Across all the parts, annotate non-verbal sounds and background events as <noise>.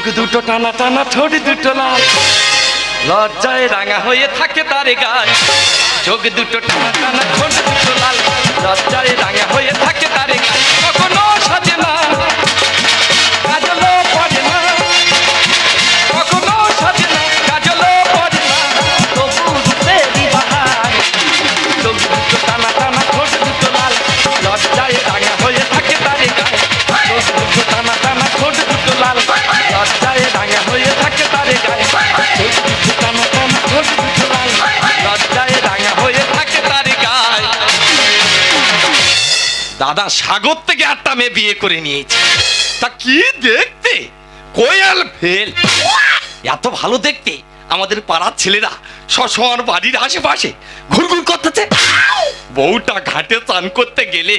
চোখ দুটো টানা টানা, ঠোঁট দুটো লাল। লজ্জায় রাঙা হয়ে থাকে তার গায়ে চোখ দুটো টানা টানা, ঠোঁট দুটো লাল। লজ্জায় রাঙা হয়ে থাকে তার গায়ে কখনো সাজে না। দাদা সাগর থেকে আটটা মেয়ে বিয়ে করে নিয়েছে। তা কি দেখতে? কোয়াল ফেল। এত ভালো দেখতে। আমাদের পাড়ার ছেলেরা সশর বাড়ির আশেপাশে ঘুরঘুর করতেছে। বউটা ঘাটে চান করতে গেলে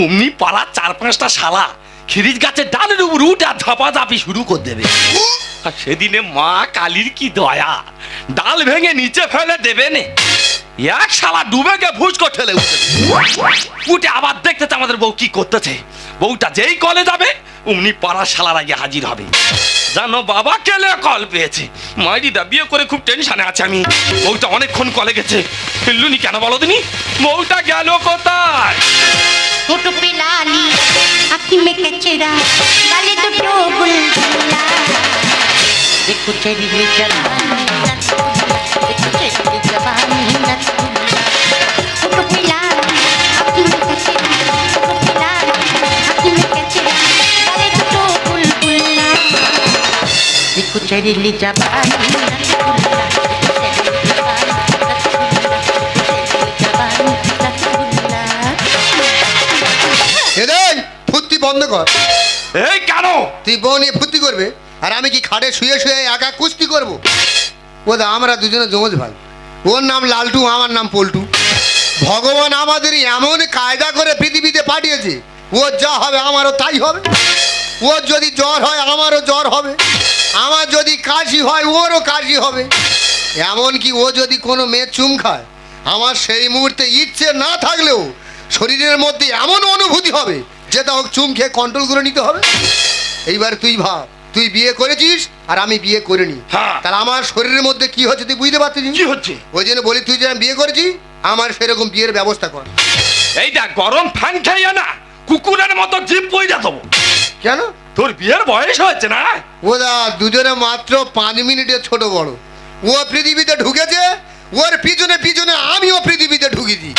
অমনি পাড়ার চার পাঁচটা শালা খিরিজ গাছের ডালের উপর উঠে আর ঝাপাঝাপি শুরু করে দেবে। আর সেদিনে মা কালীর কি দয়া। ডাল ভেঙে নিচে ফেলে দেবে নে। এক শালা ডুবে গিয়ে ভুসকো ঠেলে উঠে উঠে আবার দেখতেছে আমাদের বউ কি করতেছে বউটা যেই কলে যাবে অমনি পাড়ার শালার আগে হাজির হবে জানো বাবা কেলে কল পেয়েছে মাইরিদা বিয়ে করে খুব টেনশনে আছে আমি বউটা অনেকক্ষণ কলে গেছে ফেললুনি কেন বলো তুমি বউটা গেল কোথায় ছোট পিলালি আঁখি में कचरा गाले দুটো বুলবুলা দেখো চেরি জবানি দেখো চেরি জবানি ফুর্তি বন্ধ কর। কেন? তুই বউ নিয়ে ফুর্তি করবে আর আমি কি শুয়ে শুয়ে একা কুস্তি আমরা দুজনে জমজ ভাই। ওর নাম লালটু, আমার নাম পল্টু। ভগবান আমাদের এমন কায়দা করে পৃথিবীতে পাঠিয়েছে, ওর যা হবে আমারও তাই হবে। ওর যদি জ্বর হয় আমারও জ্বর হবে। আমার যদি কাশি হয় ওরও কাশি হবে। এমনকি ও যদি কোনো মেয়ে চুম খায়, আমার সেই মুহূর্তে ইচ্ছে না থাকলেও শরীরের মধ্যে এমন অনুভূতি হবে, যেটা হোক চুম খেয়ে কন্ট্রোল করে নিতে হবে। এইবার তুই ভাব তুই বিয়ে করেছিস আর আমি বিয়ে করিনি। হ্যাঁ। তাহলে আমার শরীরের মধ্যে কি হচ্ছে তুই বুঝতে পারছিস? কি হচ্ছে? ওই জন্য বলি তুই যে আমি বিয়ে করেছি আমার সেরকম বিয়ের ব্যবস্থা কর। এইটা গরম ফ্যান খাইয়া না কুকুরের মতো জিপ যা দেবো। কেন? তোর বিয়ের বয়স হয়েছে না? ও দা দুজনে মাত্র পাঁচ মিনিটের ছোট বড়। ও পৃথিবীতে ঢুকেছে ওর পিছনে পিছনে আমিও পৃথিবীতে ঢুকেছি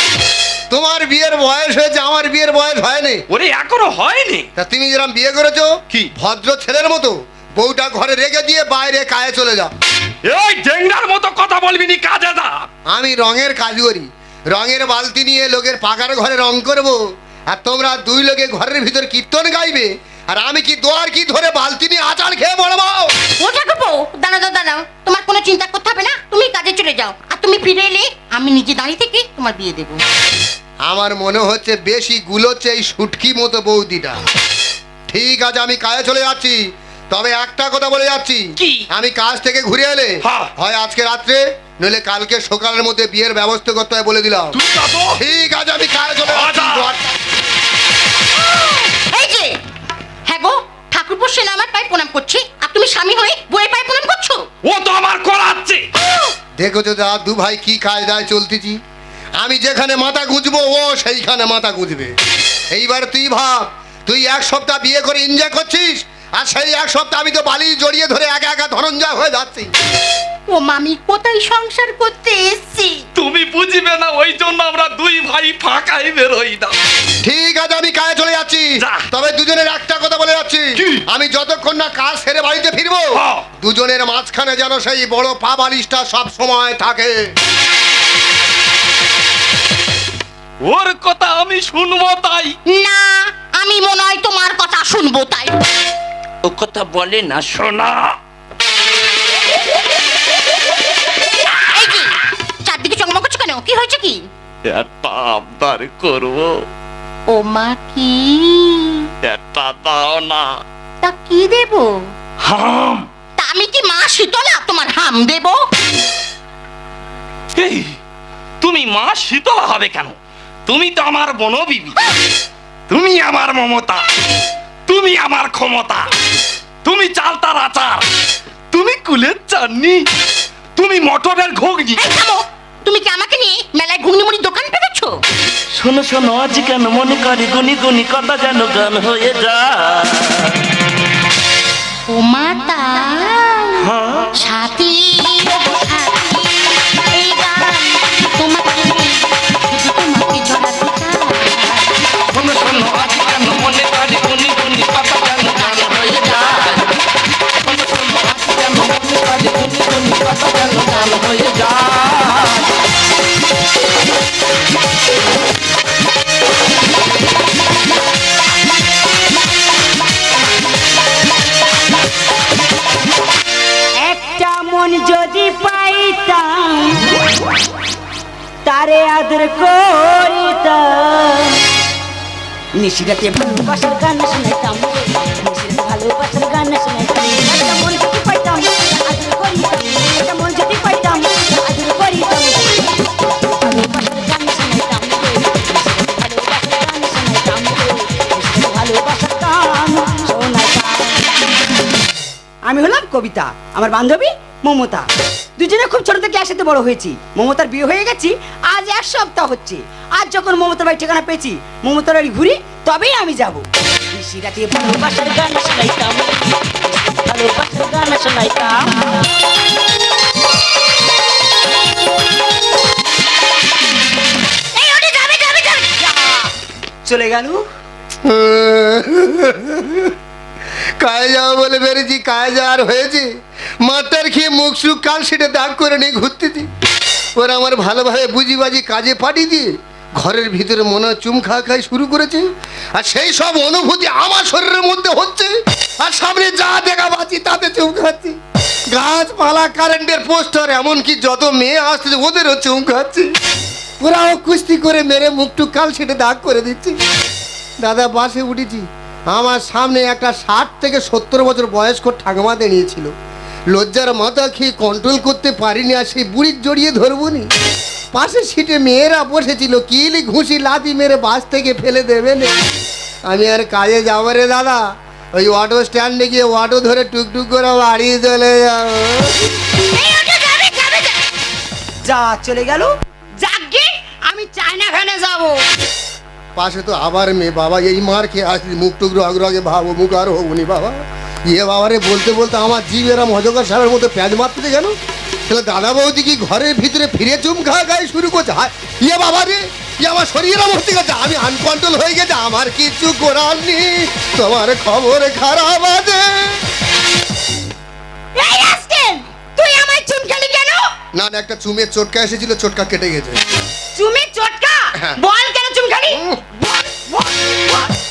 তোমার বিয়ের বয়স হয়েছে আমার বিয়ের বয়স হয়নি। ওরে এখনও হয়নি? তা তুমি যেরকম বিয়ে করেছ কি? ভদ্র ছেলের মতো বউটা ঘরে রেখে দিয়ে বাইরে কায়ে চলে যাও। এই ডেঙ্গার মতো কথা বলবি নি কাজে দা আমি রঙের কাজ করি। রঙের বালতি নিয়ে লোকের পাকার ঘরে রং করব। আর তোমরা দুই লোকে ঘরের ভিতর কীর্তন গাইবে আর আমি কি দোয়ার কি ধরে বালতি নিয়ে আচার খেয়ে মরবো? ও ঠাকুরপো দাঁড়াও দাঁড়াও দাঁড়াও। তোমার কোনো চিন্তা করতে হবে না তুমি কাজে চলে যাও। আর তুমি ফিরে এলে আমি নিজে দাঁড়িয়ে থেকে তোমার বিয়ে দেবো। আমার মনে হচ্ছে বেশি গুলোচ্ছে এই সুটকি মতো বৌদিটা। ঠিক আছে আমি কাজে চলে যাচ্ছি। তবে একটা কথা বলে যাচ্ছি। কি? আমি কাজ থেকে ঘুরে এলে হ্যাঁ। হয় আজকে রাত্রে নইলে কালকে সকালের মধ্যে বিয়ের ব্যবস্থা করতে হয় বলে দিলাম। যা ঠিক আছে আমি কাজে চলে আচ্ছা। যাচ্ছি এই যে হ্যাঁ গো ঠাকুরপো সেনা আমার পায়ে প্রণাম করছে। আর তুমি স্বামী হয়ে বইয়ের পায়ে প্রণাম করছ? ও তো আমার করাচ্ছে। দেখো তো দা দু ভাই কি কায়দায় চলতেছি। আমি যেখানে মাথা গুঁজবো ও সেইখানে মাথা গুঁজবে। এইবার তুই ভাব তুই এক সপ্তাহ বিয়ে করে এনজয় করছিস আর সেই এক সপ্তাহ আমি তো বালি জড়িয়ে ধরে একা একা ধনঞ্জয় হয়ে যাচ্ছি। ও মামি কোথায় সংসার করতে এসছি? তুমি বুঝবে না ওই জন্য আমরা দুই ভাই ফাঁকাই বেরোই না। ঠিক আছে আমি কাজে চলে যাচ্ছি যা। তবে দুজনের একটা কথা বলে যাচ্ছি কি? আমি যতক্ষণ না কাজ সেরে বাড়িতে ফিরবো। দুজনের মাঝখানে যেন সেই বড় পা বালিশটা সব সময় থাকে। ওর কথা আমি শুনব তাই। না আমি মনে হয় তোমার কথা শুনব তাই। ও কথা বলে না শোনা। চারদিকে চকমক করছ কেন? কি হয়েছে কি? একটা আবদার করব। ও মা কি? একটা দাও না তা কি দেব? হাম। তা আমি কি মা শীতলা তোমার হাম দেব? এই তুমি মা শীতলা হবে কেন? তুমি তো আমার বনবিবি। তুমি আমার মমতা। তুমি আমার ক্ষমতা। তুমি চালতার আচার। তুমি কুলের চাননি। তুমি মটরের ঘুগনি। তুমি কি আমাকে নিয়ে মেলায় ঘুগনি মুড়ি দোকান পেতেছো শোনো শোনো আজ কেন মনে করি গুনি গুনি কথা যেন গান হয়ে যায়? ও মাতা হ্যাঁ সাথী সাথী এই আদর করিতাম। নিশিরাতে ভালোবাসার গান শুনাইতাম। নিশিরাতে ভালোবাসার গান আমি হলাম কবিতা, আমার বান্ধবী মমতা। দুজনে খুব ছোট থেকে একসাথে বড় হয়েছি। মমতার বিয়ে হয়ে গেছি এক সপ্তাহ হচ্ছে। আজ যখন মমতার বাড়ি ঠিকানা পেয়েছি মমতার বাড়ি ঘুরি তবেই আমি যাব। রাতে ভালোবাসার গান শোনাইতাম। ভালোবাসার গান শোনাইতাম। এই ওঠে যাবে যাবে যাবে। চলে গেল। কায়ে যাওয়া বলে বেরিয়েছি কায়ে যাওয়ার হয়েছে? মাথার খেয়ে মুখ সুখ কাল সেটা দাগ করে নিয়ে ঘুরতেছি ওরা আমার ভালোভাবে বুঝি বাজি কাজে পাঠিয়ে দিয়ে ঘরের ভিতরে মনে চুম খা খাই শুরু করেছে। আর সেই সব অনুভূতি আমার শরীরের মধ্যে হচ্ছে। আর সামনে যা দেখা পাচ্ছি তাতে চুম খাচ্ছি। গাছপালা, কারেন্টের পোস্টার, এমনকি যত মেয়ে আসছে ওদেরও চুম খাচ্ছে। ওরাও কুস্তি করে মেরে মুখটুক কাল সেটা দাগ করে দিচ্ছে। দাদা, বাসে উঠেছি। আমার সামনে একটা ষাট থেকে সত্তর বছর বয়স্ক ঠাকুমা দাঁড়িয়েছিল লজ্জার মাথা খেয়ে কন্ট্রোল করতে পারিনি আর সেই বুড়ির জড়িয়ে ধরবো নি পাশে সিটে মেয়েরা বসেছিল কিলি ঘুষি লাদি মেরে বাস থেকে ফেলে দেবে না। আমি আর কাজে যাব রে দাদা ওই অটো স্ট্যান্ডে গিয়ে অটো ধরে টুকটুক করে বাড়ি চলে যাব। যা চলে গেল? যাকে আমি চায়না ভ্যানে যাব। পাশে তো আবার মেয়ে বাবা এই মার খেয়ে আসলি। মুখ টুকরো আগ্রহে ভাবো মুখ আর হবুনি বাবা। ইয়ে বাবারে বলতে বলতে আমার জীব এরম অজগর সাহেবের মতো প্যাঁচ মারতে কেন তাহলে দাদা বৌদি কি ঘরের ভিতরে ফিরে চুম খা গায়ে শুরু করছে? হায়, ইয়ে বাবা রে ইয়ে আমার শরীরে ভর্তি গেছে আমি আনকন্ট্রোল হয়ে গেছে আমার কিছু করার নেই। তোমার খবর খারাপ আছে। এই তুই আমায় চুনকালি কেন? না না একটা চুমের চটকা এসেছিল চটকা কেটে গেছে। চুমের চটকা? হ্যাঁ। বল কেন চুনকালি বল বল বল।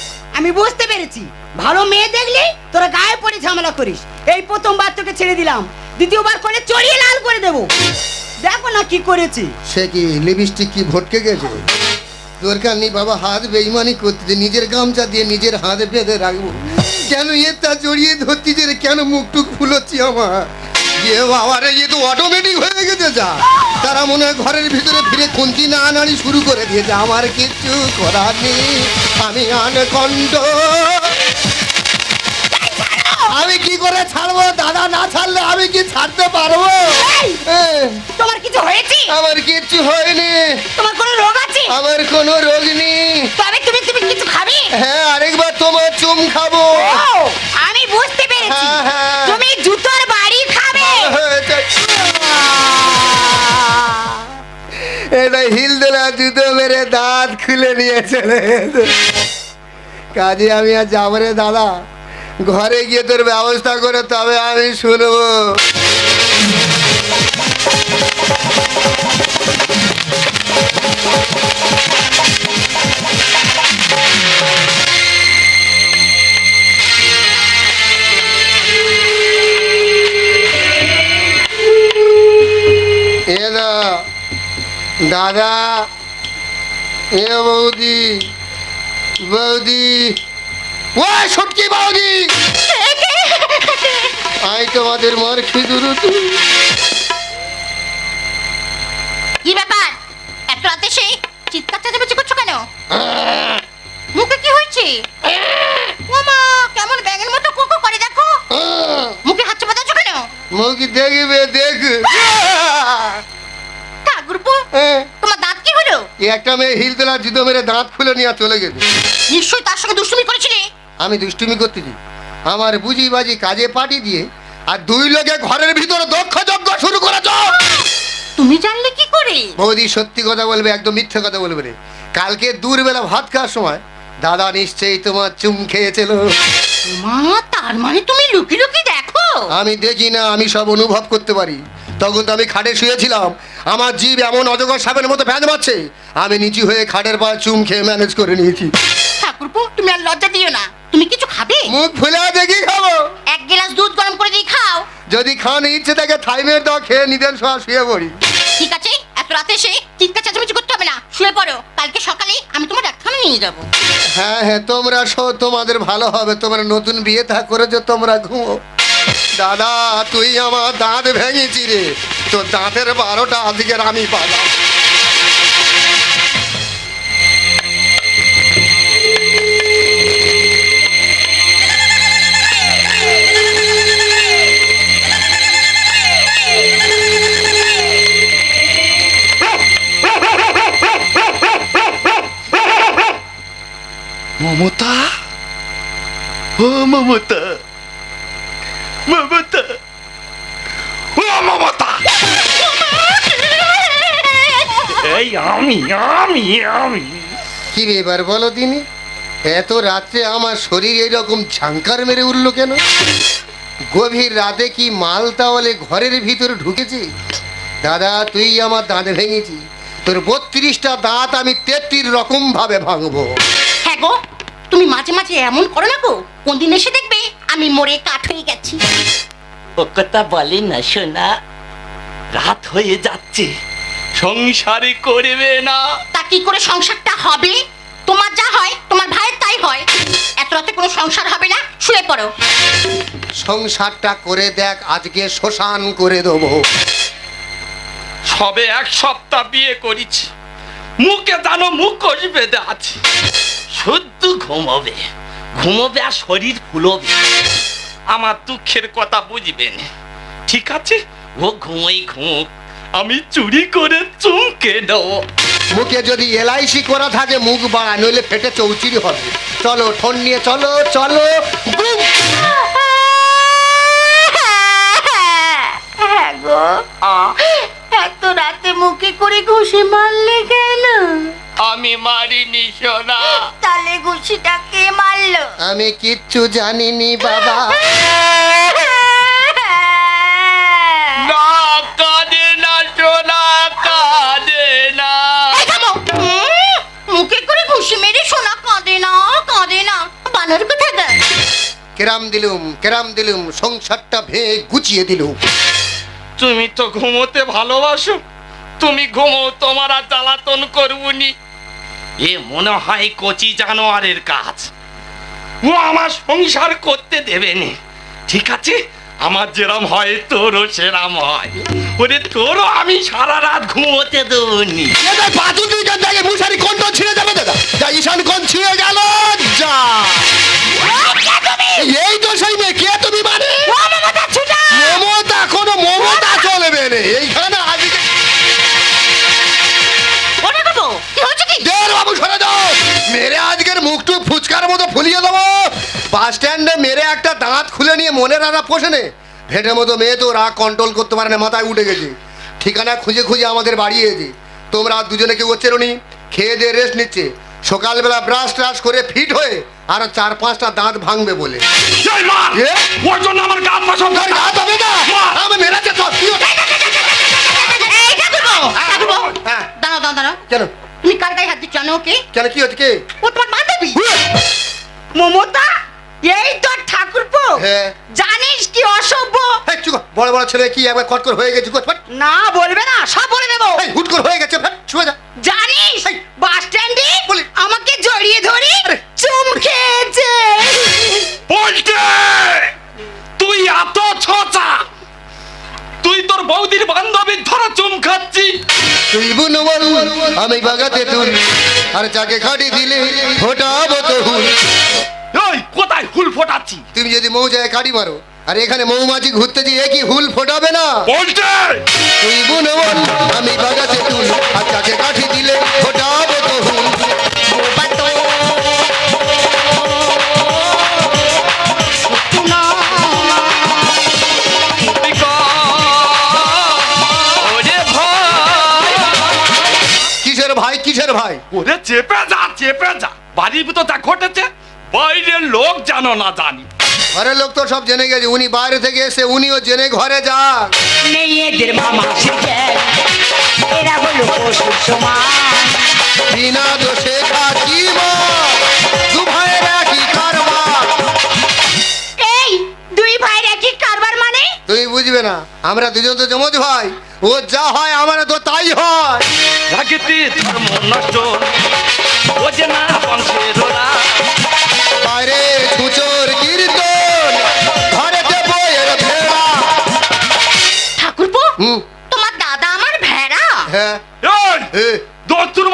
আমি বুঝতে পেরেছি। ভালো মেয়ে দেখলে তোরা গায়ে পড়ে ঝামেলা করিস। এই প্রথমবার তোকে ছেড়ে দিলাম। দ্বিতীয়বার করে চড়িয়ে লাল করে দেবো। দেখো না কি করেছি। সে কি লিপস্টিক কি ভটকে গেছে? দরকার নেই বাবা, হাত বেইমানি করতে নিজের গামছা দিয়ে নিজের হাত বেঁধে রাখব। কেন এটা জড়িয়ে ধরতি যে কেন মুখটুক ফুলোচ্ছি আমার? যে বাবা রে, এ তো অটোমেটিক হয়ে গেছে যা। তারা মনে হয় ঘরের ভিতরে ফিরে খুন্তি না আনানি শুরু করে দিয়েছে। আমার কিচ্ছু করার নেই। আমি আমি কি করে ছাড়বো? দাদা না ছাড়লে আমি কি ছাড়তে পারব? তোমার কিছু হয়েছে? আমার কিচ্ছু হয়নি। তোমার কোনো রোগ আছে? আমার কোনো রোগ নেই। তবে তুমি তুমি কিছু খাবে? হ্যাঁ আরেকবার তোমার চুম খাব। আমি বুঝতে পেরেছি। হ্যাঁ, হ্যাঁ। তুমি জুতোর এটা হিল দিলা জুতো মেরে দাঁত খুলে নিয়ে চলে কাজে আমি আর যাব রে দাদা। ঘরে গিয়ে তোর ব্যবস্থা করে তবে আমি শুনব। দাদা এ বৌদি বৌদি। ও সটকি বৌদি! আই তোমাদের মার খিদুর কি ব্যাপার? এত রাতে সেই চিৎকার চেঁচামেচি করছ কেন? মুখে কি হয়েছে? ওমা কেমন ব্যাঙের মতো কোকো করে দেখো। মুখে হাত চাপাচ্ছ কেন? মুখ দেখবে দেখ তোমার দাঁত কি হলো? এই একটা মেয়ে হিল তোলা জুতো মেরে দাঁত খুলে নিয়ে চলে গেছে। নিশ্চয়ই তার সঙ্গে দুষ্টুমি করেছিলে? আমি দুষ্টুমি করতেছি। আমার বুঝি বাজি কাজে পাঠি দিয়ে আর দুই লোকে ঘরের ভিতরে দক্ষ যজ্ঞ শুরু করেছ। তুমি জানলে কি করে? বৌদি সত্যি কথা বলবে একদম মিথ্যে কথা বলবে না কালকে দূরবেলা ভাত খাওয়ার সময় দাদা নিশ্চয়ই তোমার চুম খেয়েছিল। মা তার মানে তুমি লুকি লুকি আমি দেখি না আমি সব অনুভব করতে পারি। তখন তো আমি খাটে শুয়েছিলাম। আমার জীব এমন অজগর সাপের মতো ভ্যান মারছে। আমি নিচু হয়ে খাটের পা চুম খেয়ে ম্যানেজ করে নিয়েছি। ঠাকুরপো তুমি আর লজ্জা দিও না। তুমি কিছু খাবে? মুখ ফুলে দেখি খাব? এক গ্লাস দুধ গরম করে দিয়ে খাও। যদি খান ইচ্ছে থাকে থাইমের দাও খেয়ে নিদেন সব শুয়ে পড়ি। ঠিক আছে এত রাতে এসে চিৎকার চেঁচামেচি করতে হবে না। শুয়ে পড়ো। কালকে সকালে আমি তোমার ডাক্তারখানা নিয়ে যাব। হ্যাঁ হ্যাঁ তোমরা শো তোমাদের ভালো হবে। তোমরা নতুন বিয়ে থা করেছ তোমরা ঘুমো। দাদা, তুই আমার দাঁত ভেঙেছি রে। তো দাঁতের বারোটা আজকের আমি পালাম। মমতা? ও মমতা কি এবার বলো দিনি এত রাত্রে আমার শরীর এইরকম ঝাঙ্কার মেরে উঠল কেন? গভীর রাতে কি মাল তাহলে ঘরের ভিতরে ঢুকেছে? দাদা তুই আমার দাঁত ভেঙেছি তোর বত্রিশটা দাঁত আমি তেত্রিশ রকম ভাবে ভাঙবো। হ্যাঁ গো তুমি মাঝে মাঝে এমন করো না গো কোন দিন এসে দেখবে আমি মরে কাঠ হয়ে গেছি। ও কথা বলে না শোনা রাত হয়ে যাচ্ছে সংসারে করবে না। কি করে সংসারটা হবে? তোমার যা হয় তোমার ভাইয়ের তাই হয়। এত রাতে কোনো সংসার হবে না? শুয়ে পড়ো। সংসারটা করে দেখ আজকে শ্মশান করে দেবো। সবে এক সপ্তাহ বিয়ে করেছি। মুখে জানো মুখ কষি বেঁধে আছে। শুদ্ধ ঘুমোবে। ঘুমোবে আর শরীর ফুলবে। আমার দুঃখের কথা বুঝবেন ঠিক আছে? ও ঘুমোই ঘুমুক। আমি চুরি করে চুমকে দেবো। মুখে যদি এলআইসি করা থাকে মুখ বাড়া নইলে ফেটে চৌচিরি হবে। চলো ঠোন নিয়ে চলো চলো। হ্যাঁ গো এত রাতে মুখে করে ঘুষি মারলে কেন? আমি মারিনি সোনা। তালে ঘুষিটা কে মারলো? আমি কিচ্ছু জানিনি বাবা। <laughs> না কাঁদে না বানর কোথায় কেরাম দিলুম কেরাম দিলুম সংসারটা গুছিয়ে দিলুম। তুমি তো ঘুমোতে ভালোবাসো তুমি ঘুমো তোমার আর জ্বালাতন করবুনি। এ মনে হয় কচি জানোয়ারের কাজ। ও আমার সংসার করতে দেবে নি। ঠিক আছে? আমার যেরম হয় তোরও সেরাম হয়। ওরে তোরও আমি সারা রাত ঘুমোতে দেবনি মুশারি কোনটা ছিঁড়ে যাবে দাদা। যা ঈশান কোন ছিঁড়ে গেল যা। এই তো সেই মেয়ে কে তুমি মানে? মমতা কোনো মমতা চলবে রে এইখানে আজকে মেরে আজকের মুখটু ফুচকার মতো বাস স্ট্যান্ডে মেরে একটা দাঁত খুলে নিয়ে মনে রানা পোষে নে ভেটের মতো মেয়ে তো রাগ কন্ট্রোল করতে পারে না মাথায় উঠে গেছে ঠিকানা খুঁজে খুঁজে আমাদের বাড়ি এসেছে তোমরা দুজনে কেউ হচ্ছে নি খেয়ে দিয়ে রেস্ট নিচ্ছে সকালবেলা ব্রাশ ট্রাশ করে ফিট হয়ে আর চার পাঁচটা দাঁত ভাঙবে বলে জয় ওর জন্য আমার গান পছন্দ তোর হবে না আমি মেরেছে তো তুইও- এই ঠাকুরপো, ঠাকুরপো, হ্যাঁ দাঁড়াও দাঁড়াও দাঁড়াও কেন তুমি কার গায়ে হাত দিচ্ছ জানো ওকে কেন কি হচ্ছে কে ও তোমার বান্ধবী মমতা এই তোর ঠাকুরপো হ্যাঁ। জানিস কি অসভ্য? এই চুপ কর। বড় বড় ছেলে কি একবার কটকর হয়ে গেছে? কট, না বলবে না সব বলে দেবো। এই হুট করে হয়ে গেছে ফট, শুয়ে যা। জানিস এই। বাস স্ট্যান্ডে বলি। আমাকে জড়িয়ে ধরে চুম খেয়েছে। বলতে তুই এত ছোচা। তুই তোর বৌদির বান্ধবীর ধরা চুম খাচ্ছি। তুই বুন বল আমি বাগাতে তুল আর যাকে খাটি দিলে ফোটাবো তো হুল যদি মৌজায় কাটি মারো। আর এখানে মৌমাছি ঘুরতেছি এ কি হুল ফোটাবে না? তুই আমি বাগাতে তুল আর কাঠি দিলে ফোটাবো তো হুল। কিসের ভাই কিসের ভাই? ওরে চেপে যা চেপে যা। বাড়ির ভিতর তা ঘটেছে বাইরের লোক জানো না জানি। ঘরের লোক তো সব জেনে গেছে উনি বাইরে থেকে এসে উনিও জেনে ঘরে যান। মেয়েদের মামা এরা হলো পশুর সমান। বিনা দোষে খাকি মা দু ভাইয়ের একই কারবার। এই দুই ভাইয়ের একই কারবার মানে? তুই বুঝবে না আমরা দুজন তো জমজ ভাই ও যা হয় আমার তো তাই হয়। রাগেতে ধর্ম নষ্ট ও যে না বংশের বাইরে তোমার দাদা আমার ভেড়া। হ্যাঁ। এই এ,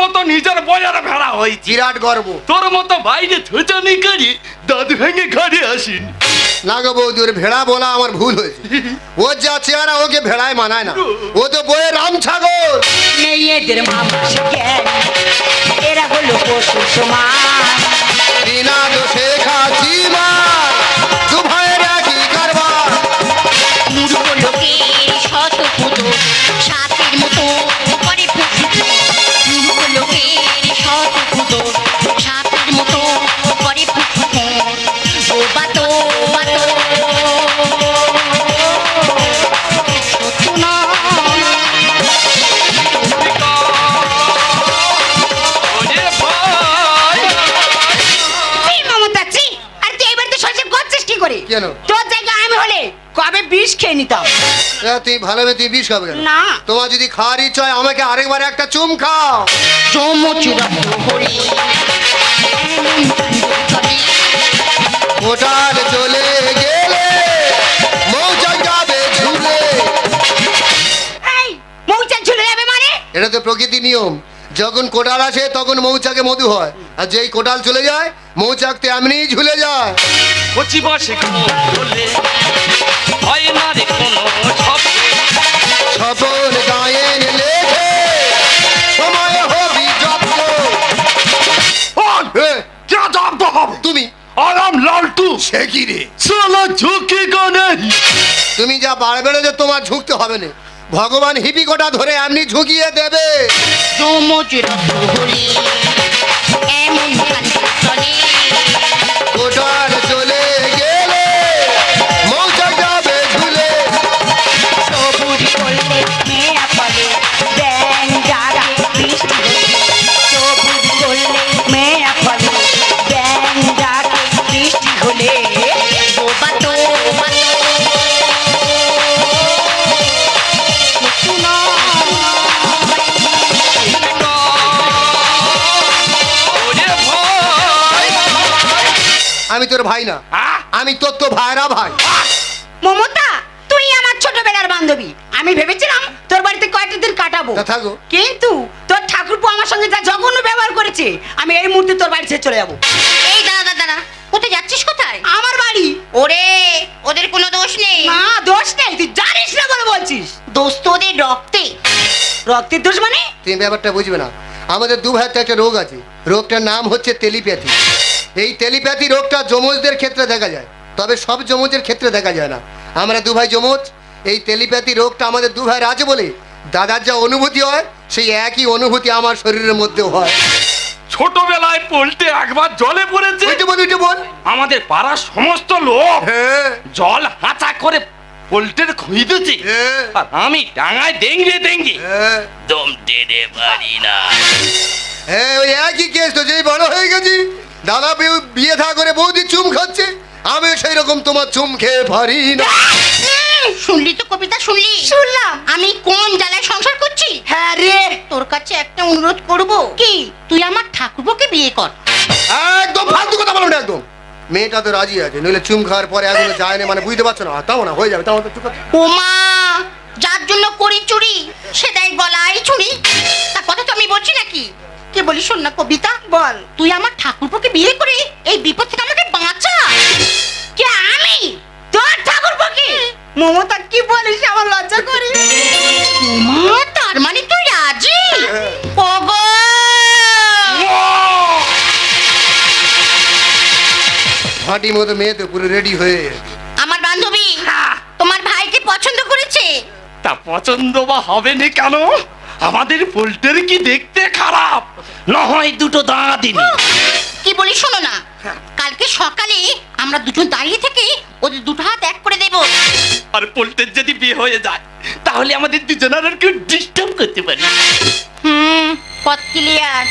মতো নিজের বইয়ের ভেড়া হয়েছি। বিরাট গর্ব। তোর মতো বাইরে থুচানি করি দাঁত ভেঙে ঘরে আসিন। না গো বৌদি ওর ভেড়া বলা আমার ভুল হয়েছে। ও যা চেহারা ওকে ভেড়ায় মানায় না। ও তো বইয়ের রাম ছাগল। মেয়েদের মামা শিখেন এরা হলো পশুর সমান বিনা দোষে খাচ্ছি মা। Shout নিতাম। তুই ভালো তুই বিষ খাবে না। তোমার যদি খাওয়ার ইচ্ছা হয় আমাকে আরেকবার একটা চুম খাও। কাণ্ড করে কোটাল চলে গেলে মৌচাক যাবে ঝুলে। মৌচাক ঝুলে যাবে মানে? এটা তো প্রকৃতি নিয়ম। যখন কোটাল আসে তখন মৌচাকে মধু হয়। আর যেই কোটাল চলে যায় মৌচাক তো এমনিই ঝুলে যায়। কচি বাসে বলে হয় না রে কোনো শব্দ স্বপন লেখে সময় হবি যত্ন। কে জব্দ হবে। তুমি? আরাম লালটু। সে কি রে? ঝুঁকি গানে। তুমি যা বাড়বে না যে তোমার ঝুঁকতে হবে না। ভগবান হিপি কোটা ধরে এমনি ঝুঁকিয়ে দেবে। চমচুরা হরি এমন কাণ্ড কোটাল চলে ভাই না। আমি তোর তো ভাইরা ভাই। মমতা তুই আমার ছোটবেলার বান্ধবী। আমি ভেবেছিলাম তোর বাড়িতে কয়েকটা দিন কাটাবো। তা থাকো। কিন্তু তোর ঠাকুরপো আমার সঙ্গে যা জঘন্য ব্যবহার করেছে আমি এই মুহূর্তে তোর বাড়ি ছেড়ে চলে যাব। এই দাদা দাদা দাদা কোথায় যাচ্ছিস কোথায়? আমার বাড়ি। ওরে ওদের কোনো দোষ নেই। না দোষ নেই। তুই জানিস না বলে বলছিস। দোষ তো ওদের রক্তে। রক্তের দোষ মানে? তুমি ব্যাপারটা বুঝবে না। আমাদের দু ভাইয়ের একটা রোগ আছে। রোগটার নাম হচ্ছে টেলিপ্যাথি। এই টেলিপ্যাথি রোগটা যমজদের ক্ষেত্রে দেখা যায় তবে সব যমজের ক্ষেত্রে দেখা যায় না। আমরা দু ভাই যমজ এই টেলিপ্যাথি রোগটা আমাদের দু ভাইয়ের আছে বলে দাদার যা অনুভূতি হয় সেই একই অনুভূতি আমার শরীরের মধ্যেও হয়। ছোটবেলায় পল্টে একবার জলে পড়েছে। ওইটা বল ওইটা বল। আমাদের পাড়ার সমস্ত লোক জল হাঁচা করে পোল্টের খুঁজেছে হ্যাঁ। আর আমি ডাঙায় ডেঙ্গে ডেঙ্গে। দম টেনে পারি না। হ্যাঁ ওই একই কেস তো যেই বড় হয়ে গেছি। দাদা বিয়ে- বিয়ে থা করে বৌদি চুম খাচ্ছে। আমি সেই রকম তোমার চুম খেয়ে পারি না। শুনলি তো কবিতা শুনলি? শুনলাম। আমি কোন জ্বালায় সংসার করছি? হ্যাঁ রে। তোর কাছে একটা অনুরোধ করব। কি? তুই আমার ঠাকুরপোকে বিয়ে কর। একদম ফালতু কথা বলো না একদম। মেয়েটা তো রাজি আছে নইলে চুম খাওয়ার পরে এখনও যায় না মানে বুঝতে পারছ না? তাও না হয়ে যাবে তাও তো চুপ ও মা যার জন্য করি চুরি সেটাই দেয় গলায় চুরি। তা কথা তো আমি বলছি নাকি? কে বলি শোন না কবিতা। বল। তুই আমার ঠাকুরপোকে বিয়ে করে এই বিপদ থেকে আমাকে বাঁচা। কে আমি? তোর ঠাকুরপো মমতা কি বলিস আমার লজ্জা করি? তার মানে তুই রাজি? ওগো ফাঁটি মতো মেয়ে তো পুরো রেডি হয়ে আমার বান্ধবী তোমার ভাইকে পছন্দ করেছে? তা পছন্দ বা হবে না কেন? আমাদের পোল্টের কি দেখতে খারাপ? না হয় দুটো দাঁড়া দিন কি বলি শোনো না। কালকে সকালে আমরা দুজন দাঁড়িয়ে থেকে ওদের দুটো হাত এক করে দেব। আর পোল্টের যদি বিয়ে হয়ে যায় তাহলে আমাদের দুজনের আর কেউ ডিস্টার্ব করতে পারি হুম পথ ক্লিয়ার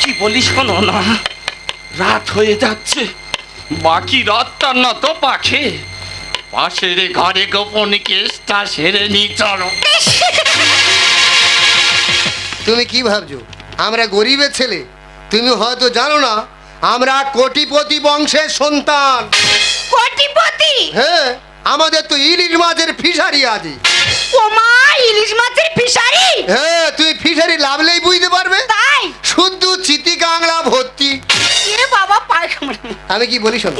কি বলি শোনো না। রাত হয়ে যাচ্ছে বাকি রাতটা না তো পাখে। পাশের ঘরে গোপন কেসটা সেরে নি চলো। তুমি কি ভাবছ? আমরা গরিবের ছেলে। তুমি হয়তো জানো না আমরা কোটিপতি বংশের সন্তান। কোটিপতি? হ্যাঁ আমাদের তো ইলিশ মাছের ফিশারি আছে। ও মা ইলিশ মাছের ফিশারি? হ্যাঁ তুমি ফিশারি লাভলেই বুঝতে পারবে। আমি কি বলি শোনো?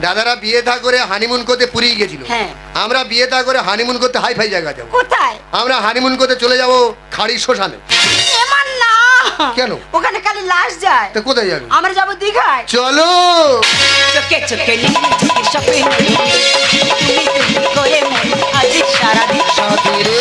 দাদারা বিয়ে থা করে হানিমুন করতে পুরী গেছিল। হ্যাঁ। আমরা বিয়ে থা করে হানিমুন করতে হাই ফাই জায়গা যাব। কোথায়? আমরা হানিমুন করতে চলে যাব খাড়ি শ্মশানে। এমন না। কেন? ওখানে খালি লাশ যায়। তো কোথায় যাবে? আমরা যাব দীঘায়। চলো! সপে তুমি তুমি করে মন আজ সারাদিন সাথী রে।